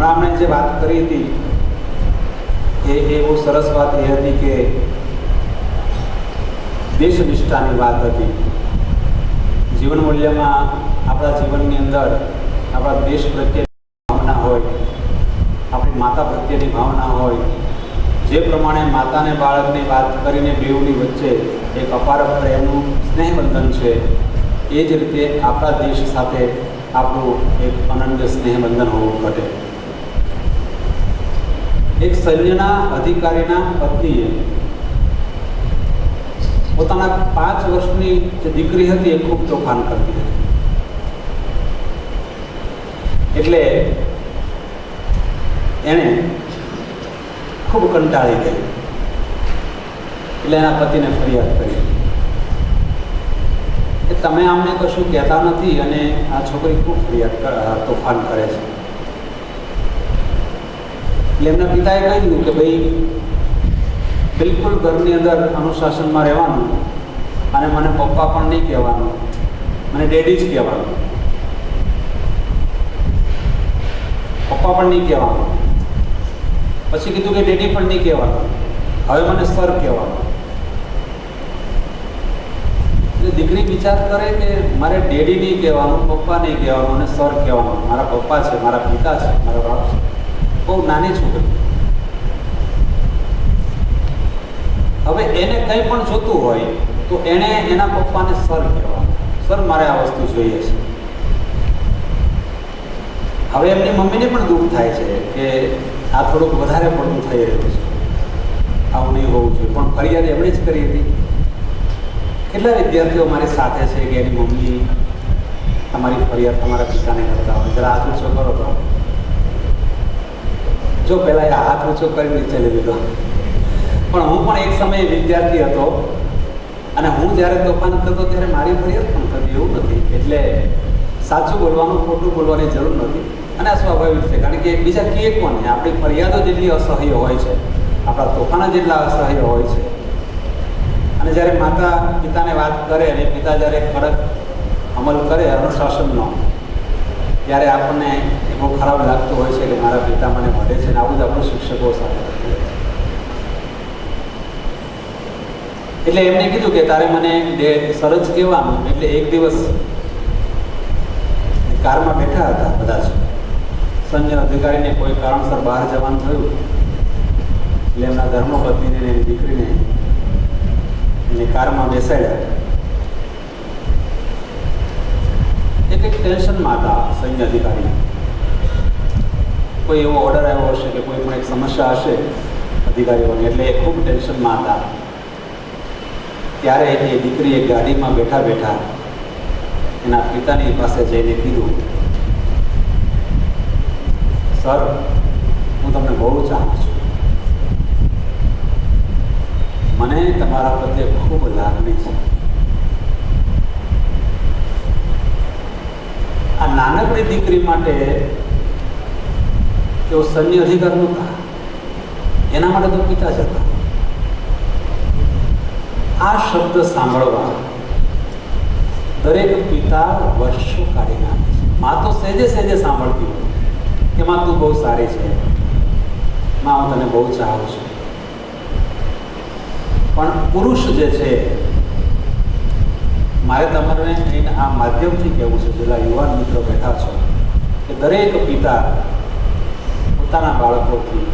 હમણાં આપણે જે વાત કરી હતી, એ એ બહુ સરસ વાત એ હતી કે દેશ નિષ્ઠાની વાત હતી. જીવન મૂલ્યમાં આપણા જીવનની અંદર આપણા દેશ પ્રત્યેની ભાવના હોય, આપણી માતા પ્રત્યેની ભાવના હોય, જે પ્રમાણે માતાને બાળકની વાત કરીને બેઉની વચ્ચે એક અપાર પ્રેમનું સ્નેહબંધન છે, એ જ રીતે આપણા દેશ સાથે આપણું એક અનન્ય સ્નેહબંધન હોવું ઘટે. એક સૈન્યના અધિકારીના પત્નીએ પોતાના પાંચ વર્ષની જે દીકરી હતી એ ખૂબ તોફાન કરતી હતી. એટલે એણે ખૂબ કંટાળી ગઈ. એટલે એના પતિને ફરિયાદ કરી. કે તમે અમને કશું કહેતા નથી અને આ છોકરી ખૂબ ફરિયાદ તોફાન કરે છે. એટલે એમના પિતાએ કહી દીધું કે ભાઈ, બિલકુલ ઘરની અંદર અનુશાસનમાં રહેવાનું અને મને પપ્પા પણ નહીં કહેવાનું, મને ડેડી જ કહેવાનું. પપ્પા પણ નહીં કહેવાનું. પછી કીધું કે ડેડી પણ નહીં કહેવાનું. હવે મને સર કહેવાનું. એટલે દીકરી વિચાર કરે કે મારે ડેડી નહીં કહેવાનું, પપ્પા નહીં કહેવાનું અને સર કહેવાનું. મારા પપ્પા છે, મારા પિતા છે, મારા બાપ છે. બહુ નાની છોકરી હવે એને કંઈ પણ જોતું હોય, તો એણે એના પપ્પાને સર કહેવાનું. સર, મારે આ વસ્તુ જોઈએ છે. હવે એમની મમ્મીને પણ દુઃખ થાય છે કે આ થોડુંક વધારે પડતું થઈ રહ્યું છે. આવું નહીં હોવું જોઈએ. પણ ફરિયાદ એમણે જ કરી હતી. કેટલા વિદ્યાર્થીઓ મારી સાથે છે કે એની મમ્મી તમારી ફરિયાદ તમારા પિતાને કરતા હોય? જરા હાથ ઊંચો કરો જો પહેલાં એ હાથ ઊંચો કરી નીચે લઈ લીધો. પણ હું પણ એક સમયે વિદ્યાર્થી હતો અને હું જ્યારે તોફાન થતો ત્યારે મારી ફરિયાદ પણ થતી એવું નથી. એટલે સાચું બોલવાનું, ખોટું બોલવાની જરૂર નથી. અને આ સ્વાભાવિક છે, કારણ કે બીજા કીએ કોને આપણી ફરિયાદો જેટલી અસહ્ય હોય છે, આપણા તોફાનો જેટલા અસહ્ય હોય છે. અને જ્યારે માતા પિતાને વાત કરે અને પિતા જ્યારે કડક અમલ કરે અનુશાસનનો ત્યારે આપણને એ ખરાબ લાગતું હોય છે કે મારા પિતા મને વધે છે ને આવું જ આપણું શિક્ષકો સાથે એટલે એમને કીધું કે તારે મને સરજ સર કહેવાનું એટલે એક દિવસ કારમાં બેઠા હતા બધા જ. સંજય અધિકારીને કોઈ કારણસર બહાર જવાનું થયું. એટલે એમના ધર્મપત્નીને એની દીકરીને એને કારમાં બેસાડ્યા. એ એક ટેન્શનમાં હતા સૈન્ય અધિકારી. કોઈ એવો ઓર્ડર આવ્યો હશે કે કોઈ પણ એક સમસ્યા હશે અધિકારીઓને, એટલે એ ખૂબ ટેન્શનમાં હતા. ત્યારે એ દીકરીએ ગાડીમાં બેઠા બેઠા એના પિતાની પાસે જઈને કીધું, સર, હું તમને બહુ ચાહું છું. મને તમારા પ્રત્યે ખૂબ લાગણી છે. આ નાનકડી દીકરી માટે તેઓ સૈન્ય અધિકાર નહોતા એના માટે તો પિતા જ હતા. આ શબ્દ સાંભળવા દરેક પિતા વર્ષો કાઢી નાખે છે. માં તો સહેજે સહેજે સાંભળતી હોય. કે માં, તું બહુ સારી છે. માં, હું તને બહુ ચાહું છું. પણ પુરુષ જે છે મારે તમને આ માધ્યમથી કહેવું છે, પેલા યુવાન મિત્રો બેઠા છો, કે દરેક પિતા પોતાના બાળકોથી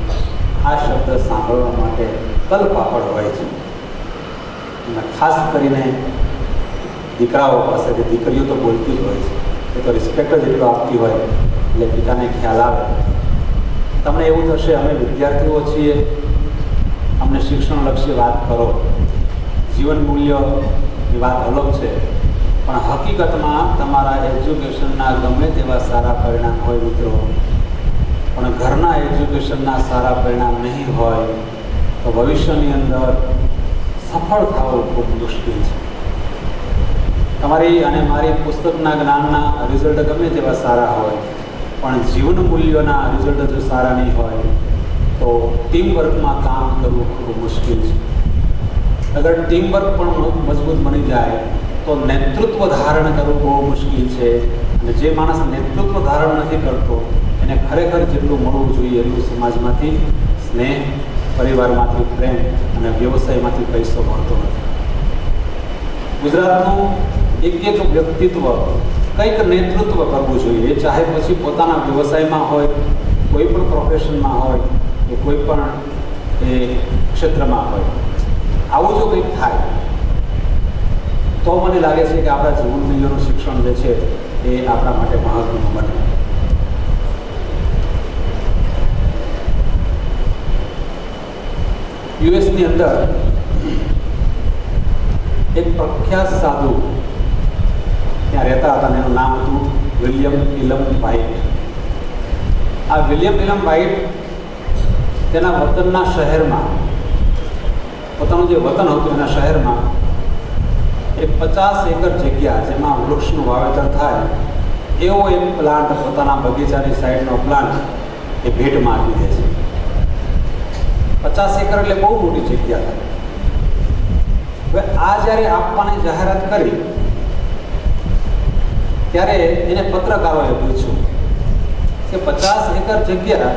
આ શબ્દ સાંભળવા માટે તલપાપડ હોય છે. અને ખાસ કરીને દીકરાઓ પાસે, કે દીકરીઓ તો બોલતી જ હોય છે, એ તો રિસ્પેક્ટ જ એટલો આપતી હોય, એટલે પિતાને ખ્યાલ આવે. તમને એવું થશે અમે વિદ્યાર્થીઓ છીએ, અમને શિક્ષણલક્ષી વાત કરો. જીવન વાત અલગ છે. પણ હકીકતમાં તમારા એજ્યુકેશનના ગમે તેવા સારા પરિણામ હોય મિત્રો. પણ ઘરના એજ્યુકેશનના સારા પરિણામ નહીં હોય, તો ભવિષ્યની અંદર સફળ થવું ખૂબ મુશ્કેલ છે. તમારી અને મારી પુસ્તકના જ્ઞાનના રિઝલ્ટ ગમે તેવા સારા હોય, પણ જીવન મૂલ્યોના રિઝલ્ટ જો સારા નહીં હોય, તો ટીમ વર્કમાં કામ કરવું ખૂબ મુશ્કેલ છે. અગર ટીમ વર્ક પણ મજબૂત બની જાય, તો નેતૃત્વ ધારણ કરવું બહુ મુશ્કેલ છે. અને જે માણસ નેતૃત્વ ધારણ નથી કરતો, એને ખરેખર જેટલું મળવું જોઈએ એટલું સમાજમાંથી, સ્નેહ, પરિવારમાંથી, પ્રેમ અને વ્યવસાયમાંથી પૈસો મળતો નથી. ગુજરાતનું એક એક વ્યક્તિત્વ કંઈક નેતૃત્વ કરવું જોઈએ. ચાહે પછી પોતાના વ્યવસાયમાં હોય, કોઈ પણ પ્રોફેશનમાં હોય, કે કોઈ પણ એ ક્ષેત્રમાં હોય. આવું જો કંઈક થાય, તો મને લાગે છે કે આપણા જીવન મૂલ્યોનું શિક્ષણ જે છે એ આપણા માટે મહત્વનું બને. યુએસની અંદર એક પ્રખ્યાત સાધુ ત્યાં રહેતા હતા અને એનું નામ હતું વિલિયમ ઇલમ વાઇટ. આ વિલિયમ ઇલમ વાઇટ તેના વતનના શહેરમાં પોતાનું જે વતન હતું એના શહેરમાં એ પચાસ એકર જગ્યા જેમાં વૃક્ષનું વાવેતર થાય, એવો એક પ્લાન્ટ પોતાના બગીચાની સાઈડનો પ્લાન્ટ એ ભેટમાં આપી દે છે. પચાસ એકર એટલે બહુ મોટી જગ્યા થાય હવે આ જ્યારે આપવાની જાહેરાત કરી, ત્યારે એને પત્રકારોએ પૂછ્યું કે પચાસ એકર જગ્યા,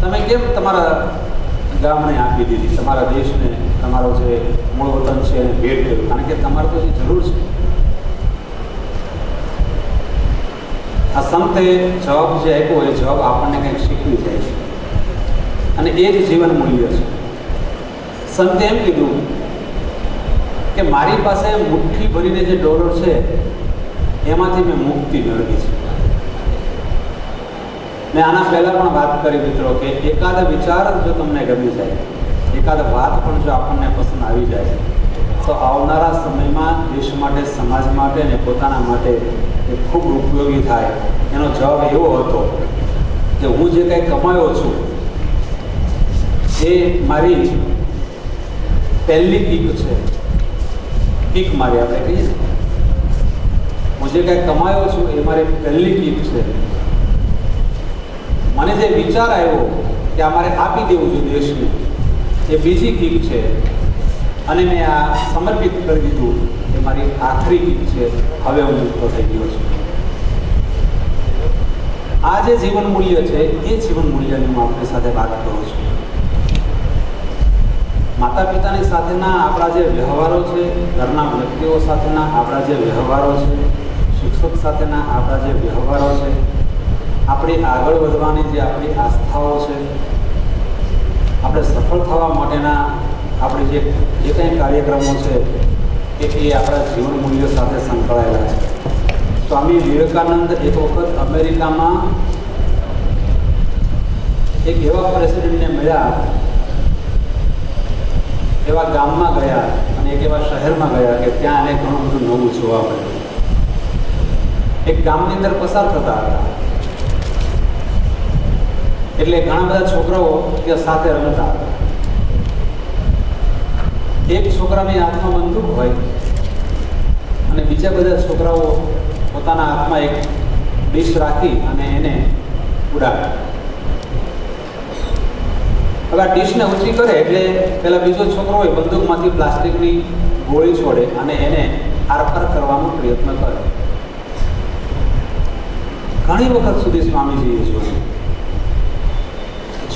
તમે કેમ તમારા ગામને આપી દીધી. તમારા દેશને, તમારો જે મૂળ વતન છે એને ભેટ કર્યું. કારણ કે તમારે તો એ જરૂર છે. આ સંતે જવાબ જે આપ્યો એ જવાબ આપણને કંઈક શીખવી જાય છે. અને એ જ જીવન મૂલ્ય છે. સંતે એમ કીધું કે મારી પાસે મુઠ્ઠી ભરીને જે ડોલર છે, એમાંથી મેં મુક્તિ મેળવી છે. મેં આના પહેલાં પણ વાત કરી મિત્રો કે એકાદ વિચાર જો તમને ગમી જાય, એકાદ વાત પણ જો આપણને પસંદ આવી જાય, તો આવનારા સમયમાં દેશ માટે, સમાજ માટે અને પોતાના માટે એ ખૂબ ઉપયોગી થાય. એનો જવાબ એવો હતો કે હું જે કંઈ કમાયો છું, એ મારી પહેલી પીક છે. પીક મારી આપણે કહીએ. ને હું જે કાંઈ કમાયો છું, એ મારી પહેલી પીક છે. મને જે વિચાર આવ્યો કે આ મારે આપી દેવું જોઈએ દેશને, એ બીજી કીક છે. અને મેં આ સમર્પિત કરી દીધું. એ મારી આખરી કીક છે. હવે હું મુક્ત થઈ ગયો છું. આ જે જીવન મૂલ્ય છે, એ જીવન મૂલ્યની હું આપણી સાથે વાત કરું છું. માતા પિતાની સાથેના આપણા જે વ્યવહારો છે, ઘરના વ્યક્તિઓ સાથેના આપણા જે વ્યવહારો છે, શિક્ષક સાથેના આપણા જે વ્યવહારો છે આપણી આગળ વધવાની જે આપણી આસ્થાઓ છે, આપણે સફળ થવા માટેના આપણે જે જે કંઈ કાર્યક્રમો છે કે એ આપણા જીવન મૂલ્યો સાથે સંકળાયેલા છે. સ્વામી વિવેકાનંદ એક વખત અમેરિકામાં એક એવા પ્રેસિડેન્ટને મળ્યા, એવા ગામમાં ગયા અને એક એવા શહેરમાં ગયા કે ત્યાં એને ઘણું બધું નવું જોવા મળ્યું. એક ગામની અંદર પસાર થતા હતા. એટલે ઘણા બધા છોકરાઓ ત્યાં સાથે રમતા એક છોકરાની હાથમાં બંદૂક હોય અને બીજા બધા છોકરાઓ પોતાના હાથમાં એક ડીશ રાખી અને એને ઉડાડે. હવે આ ડીશને ઊંચી કરે એટલે પેલા બીજો છોકરો હોય બંદૂકમાંથી પ્લાસ્ટિકની ગોળી છોડે અને એને આરપાર કરવાનો પ્રયત્ન કરે. ઘણી વખત સુધી સ્વામીજીએ જોયું.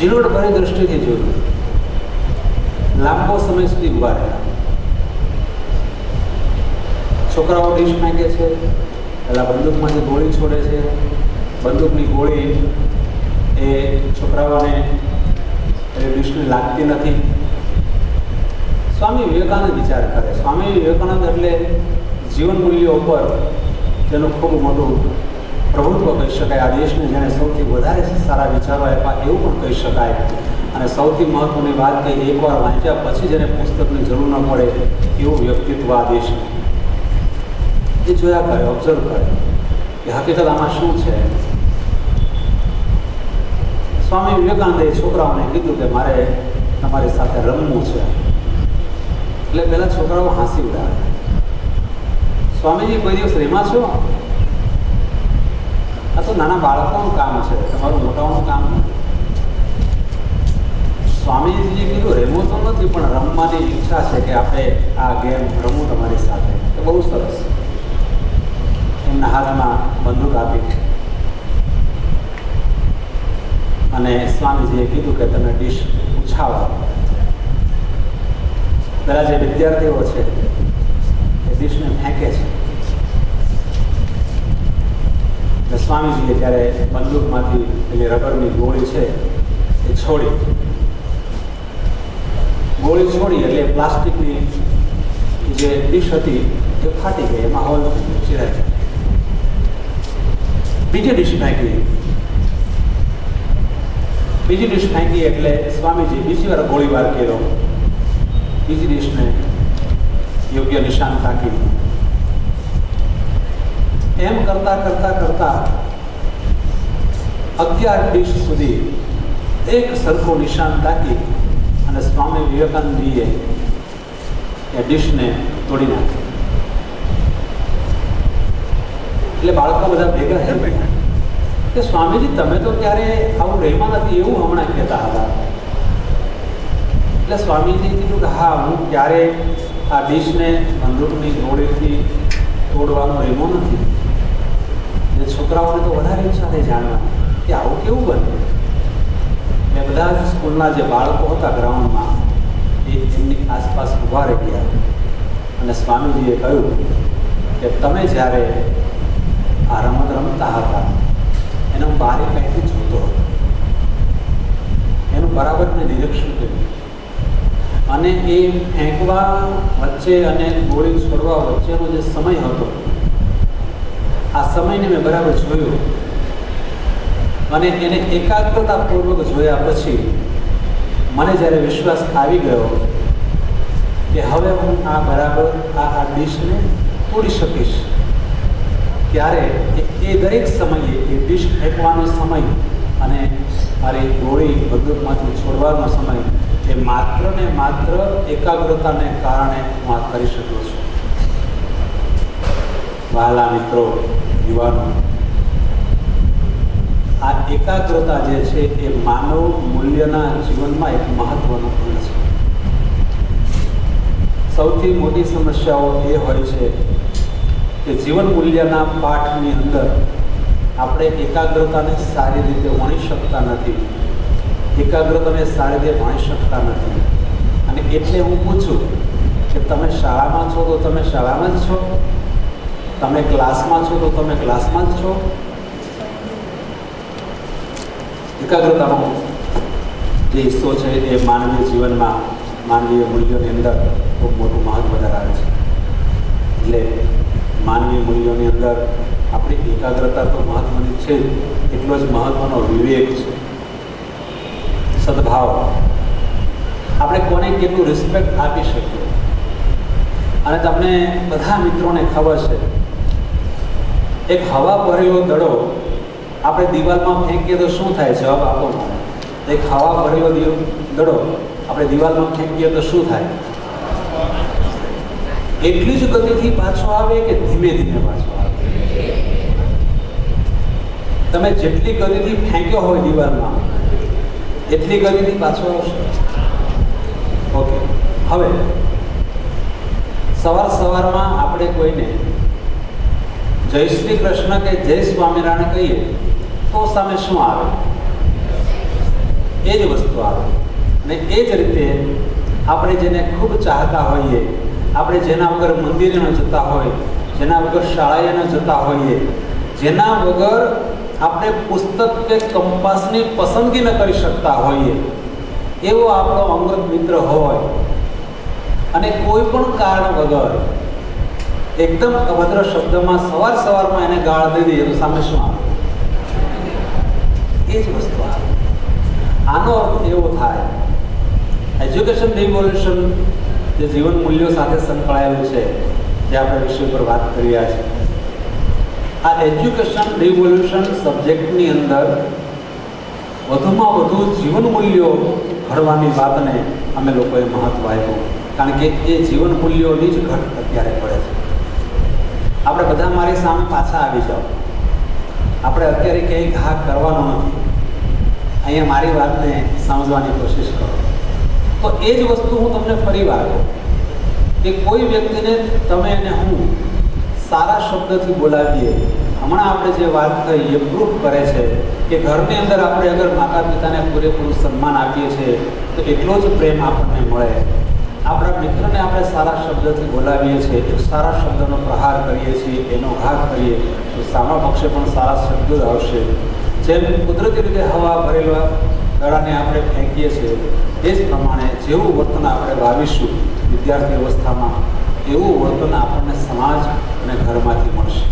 ઝીણવટભરી દ્રષ્ટિથી જોયું. લાંબો સમય સુધી ઊભા રહ્યા. છોકરાઓ ડીશ ફેંકે છે, પેલા બંદૂકમાંથી ગોળી છોડે છે. બંદૂકની ગોળી એ છોકરાઓને એ ડીશને લાગતી નથી. સ્વામી વિવેકાનંદ વિચાર કરે. સ્વામી વિવેકાનંદ એટલે જીવન મૂલ્યો ઉપર તેનું ખૂબ મોટું પ્રભુત્વ કહી શકાય. આ દેશને જેણે સૌથી વધારે સારા વિચારો આપ્યા એવું પણ કહી શકાય. અને સૌથી મહત્ત્વની વાત કે એકવાર વાંચ્યા પછી જેને પુસ્તકની જરૂર ન પડે એવું વ્યક્તિત્વ આ દેશનું એ જોયા કરે ઓબ્ઝર્વ કરે કે હકીકત આમાં શું છે? સ્વામી વિવેકાનંદે છોકરાઓને કીધું કે મારે તમારી સાથે રમવું છે. એટલે પહેલાં છોકરાઓ હાંસી ઉડાવે. સ્વામીજી કોઈ દિવસ રેમા છો? આ તો નાના બાળકોનું કામ છે. તમારું મોટાઓનું કામ સ્વામીજીએ કીધું રમવું તો નથી, પણ રમવાની ઈચ્છા છે કે આપણે આ ગેમ રમવું તમારી સાથે. તો બહુ સરસ. એમના હાથમાં બંદૂક આપી. અને સ્વામીજીએ કીધું કે તમે ડીશ ઉછાળો. પેલા જે વિદ્યાર્થીઓ છે, એ ડીશને ફેંકે છે. એટલે સ્વામીજીએ ત્યારે બંદૂકમાંથી પેલી રબરની ગોળી છે એ છોડી. ગોળી છોડી એટલે પ્લાસ્ટિકની જે ડીશ હતી એ ફાટી ગઈ, એમાં હોલ ચિરાય બીજી ડીશ ફેંકી. બીજી ડીશ ફેંકી એટલે સ્વામીજી બીજી વાર ગોળીબાર કર્યો. બીજી ડીશને યોગ્ય નિશાન તાકી એમ કરતા કરતા કરતા અગિયાર ડીશ સુધી એક સરખું નિશાન તાકી અને સ્વામી વિવેકાનંદજીએ એ ડીશને તોડી નાખી. એટલે બાળકો બધા ભેગા થઈ ગયા કે સ્વામીજી, તમે તો ક્યારે આવું રહેમાં નથી એવું હમણાં કહેતા હતા. એટલે સ્વામીજી કીધું કે હા, હું ક્યારે આ ડીશને બંદૂકની ગોળીથી તોડવાનો રહેમો નથી. એ છોકરાઓને તો વધારે ઈચ્છા થઈ જાણવાની કે આવું કેવું બન્યું? એ બધા જ સ્કૂલના જે બાળકો હતા ગ્રાઉન્ડમાં, એ એમની આસપાસ ઊભા રહી ગયા અને સ્વામીજીએ કહ્યું કે તમે જ્યારે આ રમત રમતા હતા, એને હું કંઈથી જોતો હતો. એનું બરાબર મેં નિરીક્ષણ કર્યું. અને એ ફેંકવા વચ્ચે અને ગોળી છોડવા વચ્ચેનો જે સમય હતો આ સમયને મેં બરાબર જોયો. અને એને એકાગ્રતાપૂર્વક જોયા પછી મને જ્યારે વિશ્વાસ આવી ગયો કે હવે હું આ બરાબર, આ આ ડીશને તોડી શકીશ, ત્યારે એ- દરેક સમયે એ ડીશ ફેંકવાનો સમય અને મારી ગોળી બંદૂકમાંથી છોડવાનો સમય એ માત્ર ને માત્ર એકાગ્રતાને કારણે હું આ કરી શક્યો છું. વહાલા મિત્રો, યુવાનો. આ એકાગ્રતા જે છે એ માનવ મૂલ્યના જીવનમાં એક મહત્વનો અંગ છે. સૌથી મોટી સમસ્યાઓ એ હોય છે કે જીવન મૂલ્યના પાઠની અંદર આપણે એકાગ્રતાને સારી રીતે વણી શકતા નથી. એકાગ્રતાને સારી રીતે ભણી શકતા નથી. અને એટલે હું પૂછું કે તમે શાળામાં છો તો તમે શાળામાં જ છો? તમે ક્લાસમાં છો તો તમે ક્લાસમાં જ છો? એકાગ્રતાનો જે હિસ્સો છે એ માનવીય જીવનમાં માનવીય મૂલ્યોની અંદર ખૂબ મોટું મહત્વ ધરાવે છે. એટલે માનવીય મૂલ્યોની અંદર આપણી એકાગ્રતા તો મહત્વની છે એટલો જ મહત્વનો વિવેક છે. સદભાવ. આપણે કોને કેટલું રિસ્પેક્ટ આપી શકીએ? અને તમને બધા મિત્રોને ખબર છે એક હવા ભરેલો દડો આપણે દિવાલમાં ફેંકીએ તો શું થાય? જવાબ આપો એક હવા ભરેલો દડો આપણે દિવાલમાં ફેંકીએ તો શું થાય? એટલી જ ગતિથી પાછો આવે કે ધીમે ધીમે પાછો આવે? તમે જેટલી ગતિથી ફેંક્યો હોય દિવાલમાં, એટલી ગતિથી પાછો આવશે. ઓકે. હવે, સવાર સવારમાં આપણે કોઈને જય શ્રી કૃષ્ણ કે જય સ્વામિનારાયણ કહીએ, તો સામે શું આવે? એ જ વસ્તુ આવે. અને એ જ રીતે આપણે જેને ખૂબ ચાહતા હોઈએ, આપણે જેના વગર મંદિરે ન જતા હોય, જેના વગર શાળાએ ન જતા હોઈએ, જેના વગર આપણે પુસ્તક કે કંપાસની પસંદગી ન કરી શકતા હોઈએ, એવો આપણો અંગત મિત્ર હોય. અને કોઈ પણ કારણ વગર એકદમ અભદ્ર શબ્દમાં સવાર સવારમાં એને ગાળ દઈ દઈએ તો સામે શું એ જ વસ્તુ આનો અર્થ એવો થાય એજ્યુકેશન રિવોલ્યુશન જે જીવન મૂલ્યો સાથે સંકળાયેલું છે, જે આપણે વિષય પર વાત કરી રહ્યા છીએ. આ એજ્યુકેશન રિવોલ્યુશન સબ્જેક્ટની અંદર વધુમાં વધુ જીવન મૂલ્યો ઘડવાની વાતને અમે લોકોએ મહત્વ આપ્યું. કારણ કે એ જીવન મૂલ્યોની જ ઘટ અત્યારે પડે છે. આપણે બધા મારી સામે પાછા આવી જાઓ. આપણે અત્યારે ક્યાંય ઘા કરવાનો નથી. અહીંયા મારી વાતને સમજવાની કોશિશ કરો. તો એ જ વસ્તુ હું તમને ફરી વાર કે કોઈ વ્યક્તિને તમે અને હું સારા શબ્દથી બોલાવીએ. હમણાં આપણે જે વાત થઈ એ પ્રૂફ કરે છે કે ઘરની અંદર આપણે અગર માતા પિતાને પૂરેપૂરું સન્માન આપીએ છીએ, તો એટલો જ પ્રેમ આપણને મળે. આપણા મિત્રને આપણે સારા શબ્દથી બોલાવીએ છીએ સારા શબ્દનો પ્રહાર કરીએ છીએ, એનો ઘાત કરીએ, તો સામા પક્ષે પણ સારા શબ્દો જ આવશે. જેમ કુદરતી રીતે હવા ભરેલા દડાને આપણે ફેંકીએ છીએ, એ જ પ્રમાણે જેવું વર્તન આપણે વાવીશું વિદ્યાર્થી અવસ્થામાં, એવું વર્તન આપણને સમાજ અને ઘરમાંથી મળશે.